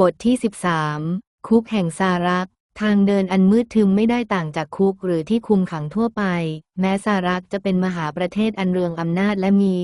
บทที่ 13 คุกแห่งซารัก ทางเดินอันมืดทึมไม่ได้ต่างจากคุกหรือที่คุมขังทั่วไป แม้ซารักจะเป็นมหาประเทศอันเรืองอำนาจและมี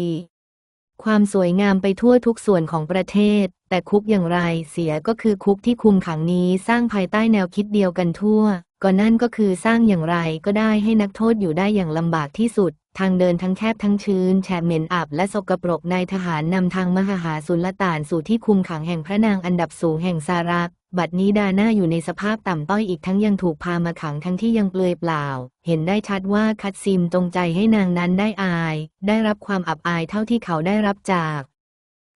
ความสวยงามไปทั่วทุกส่วนของประเทศ แต่คุกอย่างไรเสียก็คือคุกที่คุมขังนี้สร้างภายใต้แนวคิดเดียวกันทั่ว ก็นั่นก็คือสร้างอย่างไรก็ได้ให้นักโทษอยู่ได้อย่างลำบากที่สุด ทางเดินทั้งแคบทั้งชื้นแฉะเหม็นอับและสกปรกนายทหารนำทางมหาสุลต่านสู่ที่คุมขังแห่งพระนางอันดับสูงแห่งซารักบัดนี้ดาน่าอยู่ในสภาพต่ำต้อยอีกทั้งยังถูกพามาขังทั้งที่ยังเปลือยเปล่า เห็นได้ชัดว่าคัดซิมจงใจให้นางนั้นได้อาย ได้รับความอับอายเท่าที่เขาได้รับจาก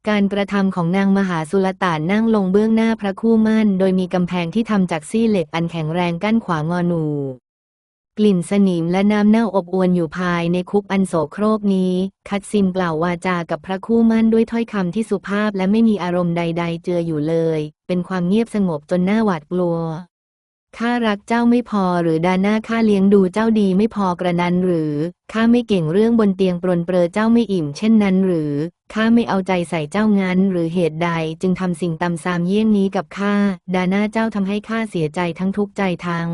การกระทำของนางมหาสุลต่านนั่งลงเบื้องหน้าพระคู่มั่น โดยมีกำแพงที่ทำจากซี่เหล็กอันแข็งแรงกั้นขวางอนู กลิ่นสนิมและน้ำเน่าอบอวนอยู่ภายในคุกอันโสโครกนี้ คัดซิมกล่าววาจากับพระคู่มั่นด้วยถ้อยคำที่สุภาพและไม่มีอารมณ์ใด ๆ เจืออยู่เลย เป็นความเงียบสงบจนน่าหวาดกลัว ข้ารักเจ้าไม่พอหรือดาหน้าข้าเลี้ยงดูเจ้าดีไม่พอกระนั้นหรือ ข้าไม่เก่งเรื่องบนเตียงปรนเปรอเจ้าไม่อิ่มเช่นนั้นหรือ ข้าไม่เอาใจใส่เจ้างั้น หรือเหตุใดจึงทำสิ่งตำซามเยี่ยงนี้กับข้า ดาหน้าเจ้าทำให้ข้าเสียใจทั้งทุกข์ใจทั้ง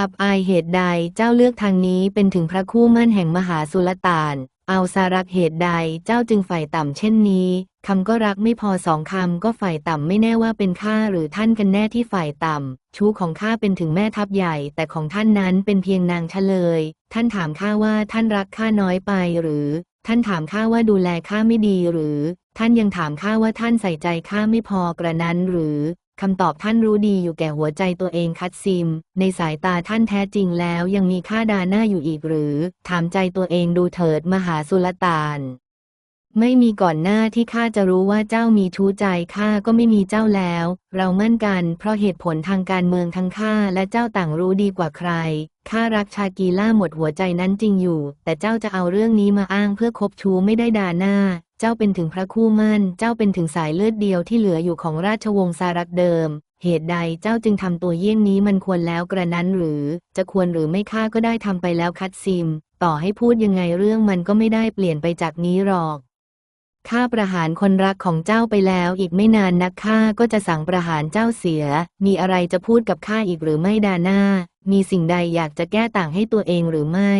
อับอายเหตุใดเจ้าเลือกทางนี้เป็นถึงพระคู่มั่นแห่งมหาสุลต่าน เอาสารักเหตุใดเจ้าจึงฝ่ายต่ำเช่นนี้ คำก็รักไม่พอสองคำก็ฝ่ายต่ำไม่แน่ว่าเป็นข้าหรือท่านกันแน่ที่ฝ่ายต่ำ ชู้ของข้าเป็นถึงแม่ทัพใหญ่ แต่ของท่านนั้นเป็นเพียงนางเฉลย ท่านถามข้าว่าท่านรักข้าน้อยไปหรือ ท่านถามข้าว่าดูแลข้าไม่ดีหรือ ท่านยังถามข้าว่าท่านใส่ใจข้าไม่พอกระนั้นหรือ คำตอบท่านรู้ดีอยู่แก่หัวใจตัวเองคัดซิม ในสายตาท่านแท้จริงแล้วยังมีค่าดาหน้าอยู่อีกหรือ ถามใจตัวเองดูเถิดมหาสุลต่าน ไม่มีก่อนหน้าที่ข้าจะรู้ว่าเจ้ามีชู้ใจข้าก็ไม่มีเจ้าแล้ว เรามั่นกันเพราะเหตุผลทางการเมืองทั้งข้าและเจ้าต่างรู้ดีกว่าใครข้ารักชากีล่าหมดหัวใจนั้นจริงอยู่ แต่เจ้าจะเอาเรื่องนี้มาอ้างเพื่อคบชู้ไม่ได้ดาหน้า เจ้าเป็นถึงพระคู่มั่น เจ้าเป็นถึงสายเลือดเดียวที่เหลืออยู่ของราชวงศ์ซารักเดิม เหตุใดเจ้าจึงทำตัวเยี่ยงนี้มันควรแล้วกระนั้นหรือ จะควรหรือไม่ข้าก็ได้ทำไปแล้วคัดซิม ต่อให้พูดยังไงเรื่องมันก็ไม่ได้เปลี่ยนไปจากนี้หรอก ข้าประหารคนรักของเจ้าไปแล้วอีกไม่นานนักข้าก็จะสั่งประหารเจ้าเสีย มีอะไรจะพูดกับข้าอีกหรือไม่ดาน่ามีสิ่งใดอยากจะแก้ต่างให้ตัวเองหรือไม่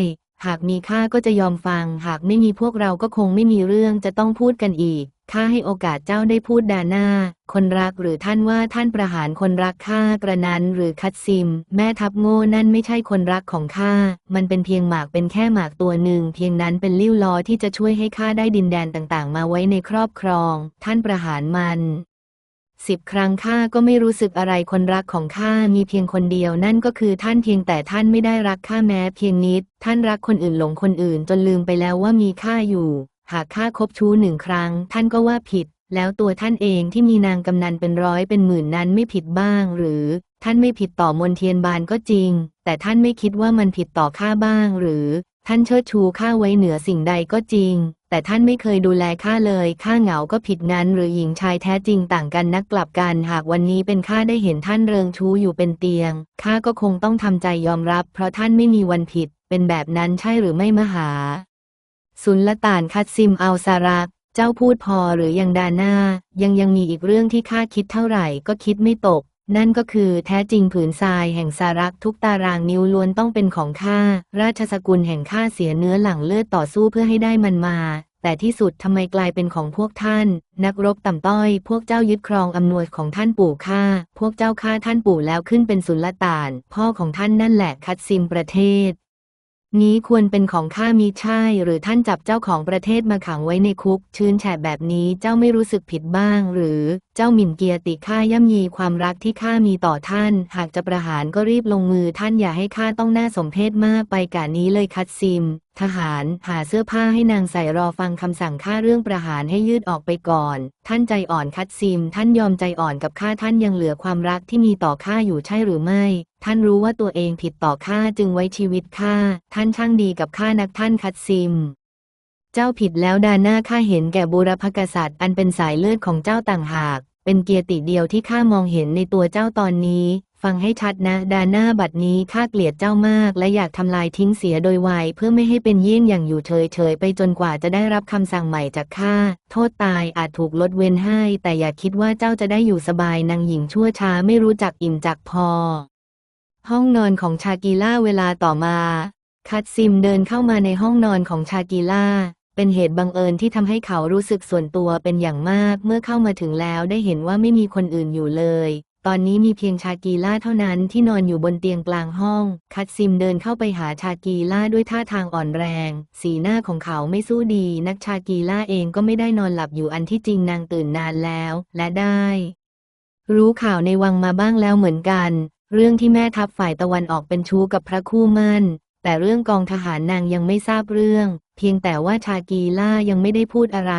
หากมีข้าก็จะยอมฟัง หากไม่มีพวกเราก็คงไม่มีเรื่องจะต้องพูดกันอีกข้าให้โอกาสเจ้าได้พูดดาหน้า คนรักหรือท่านว่าท่านประหารคนรักข้ากระนั้นหรือคัดซิม แม่ทัพโง่นั่นไม่ใช่คนรักของข้า มันเป็นเพียงหมากเป็นแค่หมากตัวหนึ่ง เพียงนั้นเป็นลิ้วล้อที่จะช่วยให้ข้าได้ดินแดนต่างๆ มาไว้ในครอบครอง ท่านประหารมัน สิบครั้งข้าก็ไม่รู้สึกอะไรคนรักของข้ามีเพียงคนเดียวนั่นก็คือท่านเพียงแต่ท่านไม่ได้รักข้าแม้เพียงนิด ท่านรักคนอื่นหลงคนอื่นจนลืมไปแล้วว่ามีข้าอยู่ หากข้าคบชู้หนึ่งครั้ง ท่านก็ว่าผิด แล้วตัวท่านเองที่มีนางกำนันเป็นร้อยเป็นหมื่นนั้นไม่ผิดบ้าง หรือ ท่านไม่ผิดต่อมนเทียนบานก็จริง แต่ท่านไม่คิดว่ามันผิดต่อข้าบ้าง หรือ ท่านเชิดชูข้าไว้เหนือสิ่งใดก็จริง แต่ท่านไม่เคยดูแลข้าเลยข้าเหงาก็ผิดงั้น หรือหญิงชายแท้จริงต่างกันนักกลับกันหากวันนี้เป็นข้าได้เห็นท่านเริงชู้อยู่เป็นเตียงข้าก็คงต้องทำใจยอมรับ เพราะท่านไม่มีวันผิด เป็นแบบนั้นใช่หรือไม่มหา สุลต่านคัดซิมอัลซารักเจ้าพูดพอหรือยังดาหน้า ยังยังมีอีกเรื่องที่ข้าคิดเท่าไหร่ก็คิดไม่ตก นั่นก็คือแท้จริงผืนทรายแห่งสารักทุกตารางนิ้วล้วนต้องเป็นของข้า ราชสกุลแห่งข้าเสียเนื้อหลังเลือดต่อสู้เพื่อให้ได้มันมา แต่ที่สุดทำไมกลายเป็นของพวกท่าน นักรบต่ำต้อย พวกเจ้ายึดครองอำนวยของท่านปู่ข้า พวกเจ้าฆ่าท่านปู่แล้วขึ้นเป็นสุลต่าน พ่อของท่านนั่นแหละคัดซิมประเทศนี้ควรเป็นของข้ามีใช่ หรือท่านจับเจ้าของประเทศมาขังไว้ในคุก ชื้นแฉะแบบนี้เจ้าไม่รู้สึกผิดบ้างหรือ จ้าหมิ่นเกียรติข้าย่ำยีความรักที่ข้ามีต่อท่าน หากจะประหารก็รีบลงมือท่านอย่าให้ข้าต้องหน่าสมเพชมากไปกานี้เลยคัดซิม ทหารหาเสื้อผ้าให้นางใส่รอฟังคำสั่งข้าเรื่องประหารให้ยืดออกไปก่อน ท่านใจอ่อนคัดซิม ท่านยอมใจอ่อนกับข้าท่านยังเหลือความรักที่มีต่อข้าอยู่ใช่หรือไม่ท่านรู้ว่าตัวเองผิดต่อข้าจึงไว้ชีวิตข้า ท่านช่างดีกับข้านักท่านคัดซิม เจ้าผิดแล้วดาหน้าข้าเห็นแก่บูรพกษัตริย์อันเป็นสายเลือดของเจ้าต่างหาก เป็นเกียรติเดียวที่ข้ามองเห็นในตัวเจ้าตอนนี้ ฟังให้ชัดนะ ดาน่าบัดนี้ข้าเกลียดเจ้ามาก และอยากทำลายทิ้งเสียโดยไวเพื่อไม่ให้เป็นเยี่ยงอย่างอยู่เฉยๆไปจนกว่าจะได้รับคำสั่งใหม่จากข้าโทษตายอาจถูกลดเว้นให้ แต่อย่าคิดว่าเจ้าจะได้อยู่สบายนางหญิงชั่วช้าไม่รู้จักอิ่มจักพอ ห้องนอนของชากีล่าเวลาต่อมา คัตซิมเดินเข้ามาในห้องนอนของชากีล่า เป็นเหตุบังเอิญที่ทำให้เขารู้สึกส่วนตัวเป็นอย่างมาก เมื่อเข้ามาถึงแล้วได้เห็นว่าไม่มีคนอื่นอยู่เลย ตอนนี้มีเพียงชากีล่าเท่านั้นที่นอนอยู่บนเตียงกลางห้อง คัตซิมเดินเข้าไปหาชากีล่าด้วยท่าทางอ่อนแรง สีหน้าของเขาไม่สู้ดี นักชากีล่าเองก็ไม่ได้นอนหลับอยู่อันที่จริงนางตื่นนานแล้ว และได้ รู้ข่าวในวังมาบ้างแล้วเหมือนกัน เรื่องที่แม่ทัพฝ่ายตะวันออกเป็นชู้กับพระคู่มั่นแต่เรื่องกองทหารนางยังไม่ทราบเรื่อง พียงแต่ว่าชากีล่ายังไม่ได้พูดอะไร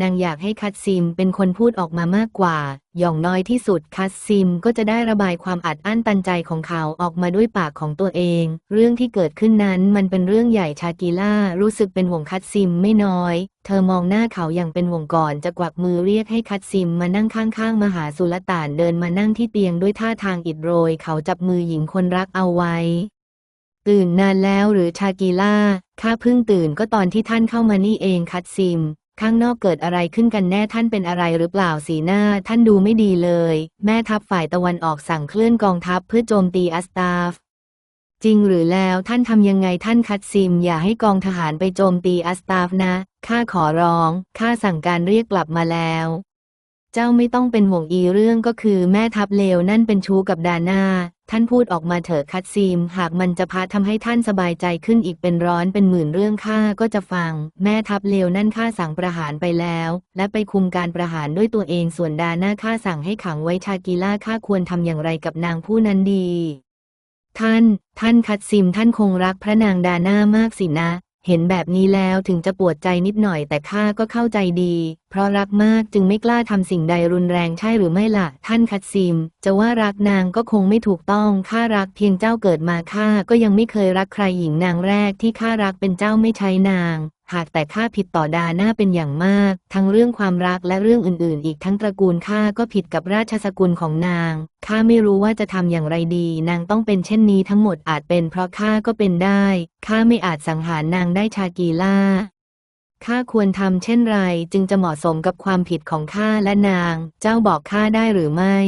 นางอยากให้คัตซิมเป็นคนพูดออกมามากกว่า อย่างน้อยที่สุดคัตซิมก็จะได้ระบายความอัดอั้นตันใจของเขาออกมาด้วยปากของตัวเอง เรื่องที่เกิดขึ้นนั้นมันเป็นเรื่องใหญ่ชากีล่ารู้สึกเป็นห่วงคัตซิมไม่น้อย เธอมองหน้าเขาอย่างเป็นห่วงก่อนจะกวักมือเรียกให้คัตซิมมานั่งข้างๆมหาสุลต่านเดินมานั่งที่เตียงด้วยท่าทางอิดโรย เขาจับมือหญิงคนรักเอาไว้ ตื่นนานแล้วหรือชากีล่าข้าเพิ่งตื่นก็ตอนที่ท่านเข้ามานี่เองคัตซิม ข้างนอกเกิดอะไรขึ้นกันแน่ท่านเป็นอะไรหรือเปล่าสีหน้า ท่านดูไม่ดีเลย แม่ทัพฝ่ายตะวันออกสั่งเคลื่อนกองทัพเพื่อโจมตีอัสตาฟจริงหรือแล้วท่านทำยังไงท่านคัตซิม อย่าให้กองทหารไปโจมตีอัสตาฟนะ ข้าขอร้อง ข้าสั่งการเรียกกลับมาแล้ว เจ้าไม่ต้องเป็นห่วงอีเรื่องก็คือแม่ทัพเลวนั่นเป็นชู้กับดาน่า ท่านพูดออกมาเถอะคัตซีม หากมันจะพาทำให้ท่านสบายใจขึ้นอีกเป็นร้อนเป็นหมื่นเรื่องข้าก็จะฟัง แม่ทัพเลวนั่นข้าสั่งประหารไปแล้ว และไปคุมการประหารด้วยตัวเองส่วนดาน่าข้าสั่งให้ขังไว้ชากิล่าข้าควรทำอย่างไรกับนางผู้นั้นดี ท่าน ท่านคัตซิมท่านคงรักพระนางดาน่ามากสินะ เห็นแบบนี้แล้วถึงจะปวดใจนิดหน่อยแต่ข้าก็เข้าใจดี เพราะรักมากจึงไม่กล้าทำสิ่งใดรุนแรงใช่หรือไม่ล่ะ ท่านคัดซิม จะว่ารักนางก็คงไม่ถูกต้องข้ารักเพียงเจ้าเกิดมาข้าก็ยังไม่เคยรักใครหญิงนางแรกที่ข้ารักเป็นเจ้าไม่ใช้นาง หากแต่ข้าผิดต่อดาหน้าเป็นอย่างมาก ทั้งเรื่องความรักและเรื่องอื่นๆ อีกทั้งตระกูลข้าก็ผิดกับราชสกุลของนาง ข้าไม่รู้ว่าจะทำอย่างไรดี นางต้องเป็นเช่นนี้ทั้งหมดอาจเป็นเพราะข้าก็เป็นได้ ข้าไม่อาจสังหารนางได้ชากีล่าข้าควรทำเช่นไรจึงจะเหมาะสมกับความผิดของข้าและนาง เจ้าบอกข้าได้หรือไม่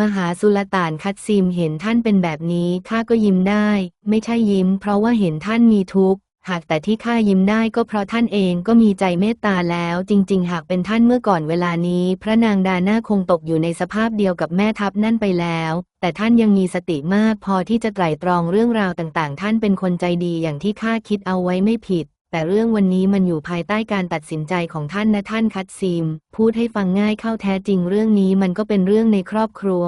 มหาสุลต่านคัดซิมเห็นท่านเป็นแบบนี้ข้าก็ยิ้มได้ ไม่ใช่ยิ้ม เพราะว่าเห็นท่านมีทุกข์ หากแต่ที่ข้ายิ้มได้ก็เพราะท่านเองก็มีใจเมตตาแล้ว จริง ๆ หากเป็นท่านเมื่อก่อนเวลานี้ พระนางดาน่าคงตกอยู่ในสภาพเดียวกับแม่ทัพนั่นไปแล้ว แต่ท่านยังมีสติมากพอที่จะไตร่ตรองเรื่องราวต่างๆ ท่านเป็นคนใจดีอย่างที่ข้าคิดเอาไว้ไม่ผิด แต่เรื่องวันนี้มันอยู่ภายใต้การตัดสินใจของท่านนะท่านคัดซิม พูดให้ฟังง่ายเข้าแท้จริงเรื่องนี้มันก็เป็นเรื่องในครอบครัว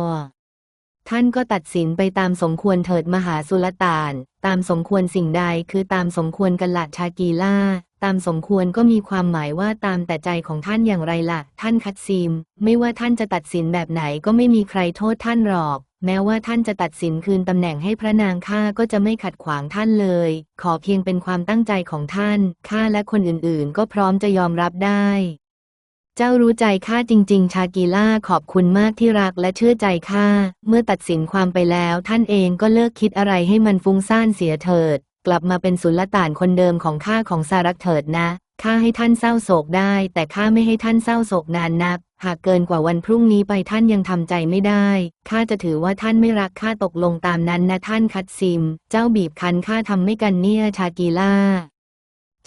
ท่านก็ตัดสินไปตามสมควรเถิดมหาสุลต่าน ตามสมควรสิ่งใดคือตามสมควรกันละชากีล่า ตามสมควรก็มีความหมายว่าตามแต่ใจของท่านอย่างไรล่ะ ท่านคัดซีม ไม่ว่าท่านจะตัดสินแบบไหนก็ไม่มีใครโทษท่านหรอก แม้ว่าท่านจะตัดสินคืนตำแหน่งให้พระนางข้าก็จะไม่ขัดขวางท่านเลย ขอเพียงเป็นความตั้งใจของท่านข้าและคนอื่นๆ ก็พร้อมจะยอมรับได้ เจ้ารู้ใจข้าจริง ๆ ชากีล่าขอบคุณมากที่รักและเชื่อใจข้า เมื่อตัดสินความไปแล้ว ท่านเองก็เลิกคิดอะไรให้มันฟุ้งซ่านเสียเถิด กลับมาเป็นสุลต่านคนเดิมของข้าของสารักเถิดนะข้าให้ท่านเศร้าโศกได้ แต่ข้าไม่ให้ท่านเศร้าโศกนานนัก หากเกินกว่าวันพรุ่งนี้ไปท่านยังทำใจไม่ได้ข้าจะถือว่าท่านไม่รักข้าตกลงตามนั้นนะท่านคัดซิม เจ้าบีบคั้นข้าทำไม่กันเนี่ยชากีล่า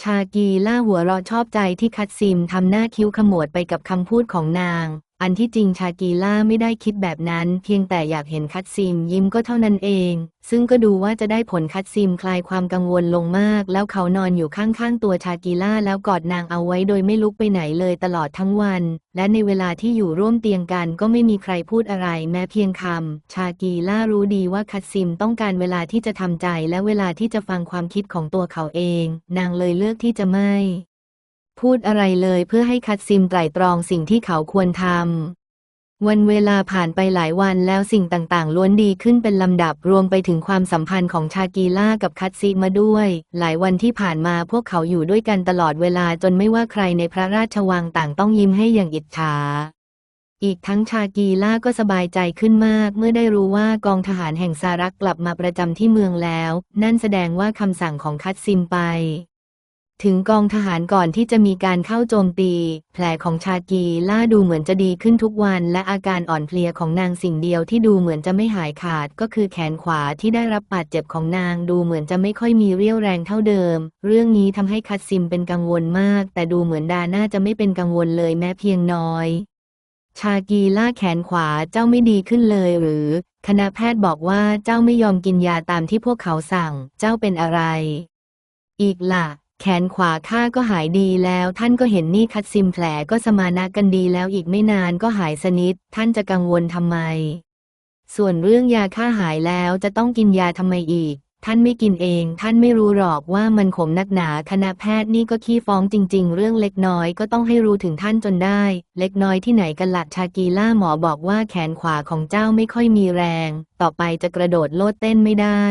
ชากีล่าหัวเราะชอบใจที่คัดซิมทำหน้าคิ้วขมวดไปกับคำพูดของนาง อันที่จริงชากีล่าไม่ได้คิดแบบนั้น เพียงแต่อยากเห็นคัดซิมยิ้มก็เท่านั้นเอง ซึ่งก็ดูว่าจะได้ผลคัดซิมคลายความกังวลลงมาก แล้วเขานอนอยู่ข้างๆตัวชากีล่าแล้วกอดนางเอาไว้โดยไม่ลุกไปไหนเลยตลอดทั้งวัน และในเวลาที่อยู่ร่วมเตียงกันก็ไม่มีใครพูดอะไรแม้เพียงคำชากีล่ารู้ดีว่าคัดซิมต้องการเวลาที่จะทำใจและเวลาที่จะฟังความคิดของตัวเขาเอง นางเลยเลือกที่จะไม่ พูดอะไรเลยเพื่อให้คัดซิมไตร่ตรองสิ่งที่เขาควรทำ วันเวลาผ่านไปหลายวันแล้วสิ่งต่างๆ ล้วนดีขึ้นเป็นลำดับรวมไปถึงความสัมพันธ์ของชากีล่ากับคัตซิมาด้วย หลายวันที่ผ่านมาพวกเขาอยู่ด้วยกันตลอดเวลาจนไม่ว่าใครในพระราชวังต่างต้องยิ้มให้อย่างอิจฉาอีกทั้งชากีล่าก็สบายใจขึ้นมาก เมื่อได้รู้ว่ากองทหารแห่งซารักกลับมาประจำที่เมืองแล้ว นั่นแสดงว่าคำสั่งของคัตซิมไป ถึงกองทหารก่อนที่จะมีการเข้าโจมตี แผลของชากีล่าดูเหมือนจะดีขึ้นทุกวันและอาการอ่อนเพลียของนางสิ่งเดียวที่ดูเหมือนจะไม่หายขาดก็คือแขนขวาที่ได้รับบาดเจ็บของนางดูเหมือนจะไม่ค่อยมีเรี่ยวแรงเท่าเดิม เรื่องนี้ทำให้คัตซิมเป็นกังวลมาก แต่ดูเหมือนดาน่าจะไม่เป็นกังวลเลยแม้เพียงน้อยชากีล่าแขนขวาเจ้าไม่ดีขึ้นเลยหรือ คณะแพทย์บอกว่าเจ้าไม่ยอมกินยาตามที่พวกเขาสั่ง เจ้าเป็นอะไร อีกล่ะ แขนขวาข้าก็หายดีแล้ว ท่านก็เห็นนี่คัดซิมแผลก็สมานะกันดีแล้วอีกไม่นานก็หายสนิท ท่านจะกังวลทำไม ส่วนเรื่องยาข้าหายแล้วจะต้องกินยาทำไมอีก ท่านไม่กินเอง ท่านไม่รู้หรอกว่ามันขมนักหนาคณะแพทย์นี่ก็ขี้ฟ้องจริง ๆ เรื่องเล็กน้อยก็ต้องให้รู้ถึงท่านจนได้ เล็กน้อยที่ไหนกันละชากีล่าหมอบอกว่าแขนขวาของเจ้าไม่ค่อยมีแรง ต่อไปจะกระโดดโลดเต้นไม่ได้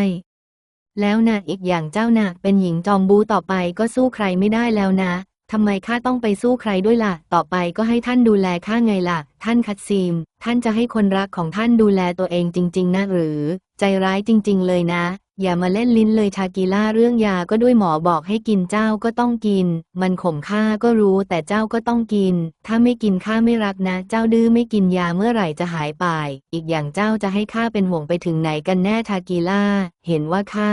แล้วนะอีกอย่างเจ้านะเป็นหญิงจอมบูต่อไปก็สู้ใครไม่ได้แล้วนะทำไมข้าต้องไปสู้ใครด้วยล่ะ ต่อไปก็ให้ท่านดูแลข้าไงล่ะ ท่านคัดซีม ท่านจะให้คนรักของท่านดูแลตัวเองจริง ๆนะหรือ ใจร้ายจริง ๆ เลยนะ อย่ามาเล่นลิ้นเลยชากีล่าเรื่องยาก็ด้วยหมอบอกให้กินเจ้าก็ต้องกิน มันข่มข้าก็รู้แต่เจ้าก็ต้องกิน ถ้าไม่กินข้าไม่รักนะ เจ้าดื้อไม่กินยาเมื่อไหร่จะหายไป อีกอย่างเจ้าจะให้ข้าเป็นห่วงไปถึงไหนกันแน่ชากีล่า เห็นว่าข้า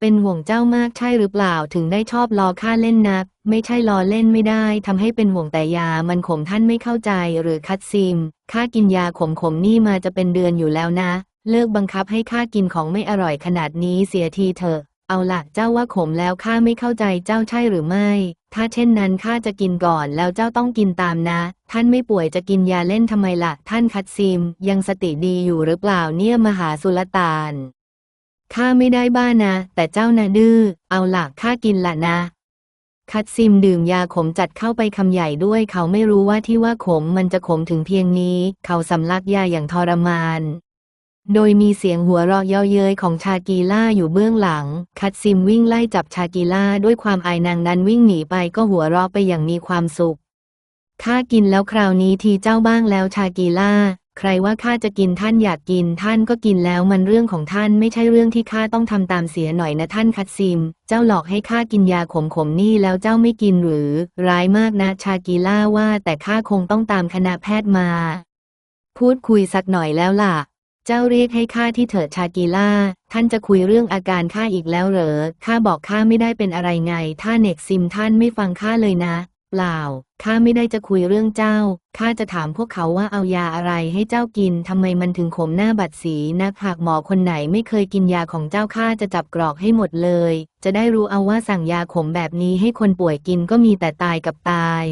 เป็นห่วงเจ้ามากใช่หรือเปล่าถึงได้ชอบล้อข้าเล่นนัก ไม่ใช่ล้อเล่นไม่ได้ทำให้เป็นห่วงแต่ยามันขมท่านไม่เข้าใจหรือคัดซิมข้ากินยาขมขมนี่มาจะเป็นเดือนอยู่แล้วนะ เลิกบังคับให้ข้ากินของไม่อร่อยขนาดนี้เสียทีเถอะ เอาล่ะเจ้าว่าขมแล้วข้าไม่เข้าใจเจ้าใช่หรือไม่ ถ้าเช่นนั้นข้าจะกินก่อนแล้วเจ้าต้องกินตามนะ ท่านไม่ป่วยจะกินยาเล่นทำไมล่ะ ท่านคัดซิม ยังสติดีอยู่หรือเปล่าเนี่ยมหาสุลต่านข้าไม่ได้บ้านะ แต่เจ้านะดื้อ เอาล่ะข้ากินละนะ คัดซิมดื่มยาขมจัดเข้าไปคำใหญ่ด้วย เขาไม่รู้ว่าที่ว่าขมมันจะขมถึงเพียงนี้ เขาสำลักยาอย่างทรมาน โดยมีเสียงหัวเราะเย้าเย้ยของชากีล่าอยู่เบื้องหลัง คัดซิมวิ่งไล่จับชากีล่าด้วยความอายนางนั้นวิ่งหนีไปก็หัวเราะไปอย่างมีความสุขข้ากินแล้วคราวนี้ทีเจ้าบ้างแล้วชากีล่า ใครว่าข้าจะกินท่านอยากกินท่านก็กินแล้วมันเรื่องของท่านไม่ใช่เรื่องที่ข้าต้องทำตามเสียหน่อยนะท่านคัดซิม เจ้าหลอกให้ข้ากินยาขมขมๆนี่แล้วเจ้าไม่กินหรือ ร้ายมากนะชากีล่าว่าแต่ข้าคงต้องตามคณะแพทย์มา พูดคุยสักหน่อยแล้วล่ะ เจ้าเรียกให้ข้าที่เถิดชากีล่า ท่านจะคุยเรื่องอาการข้าอีกแล้วเหรอ ข้าบอกข้าไม่ได้เป็นอะไรไง ถ้าเน็กซิมท่านไม่ฟังข้าเลยนะ เปล่า ข้าไม่ได้จะคุยเรื่องเจ้า ข้าจะถามพวกเขาว่าเอายาอะไรให้เจ้ากิน ทำไมมันถึงขมหน้าบัดสีนักหากหมอคนไหนไม่เคยกินยาของเจ้าข้าจะจับกรอกให้หมดเลย จะได้รู้เอาว่าสั่งยาขมแบบนี้ให้คนป่วยกินก็มีแต่ตายกับตาย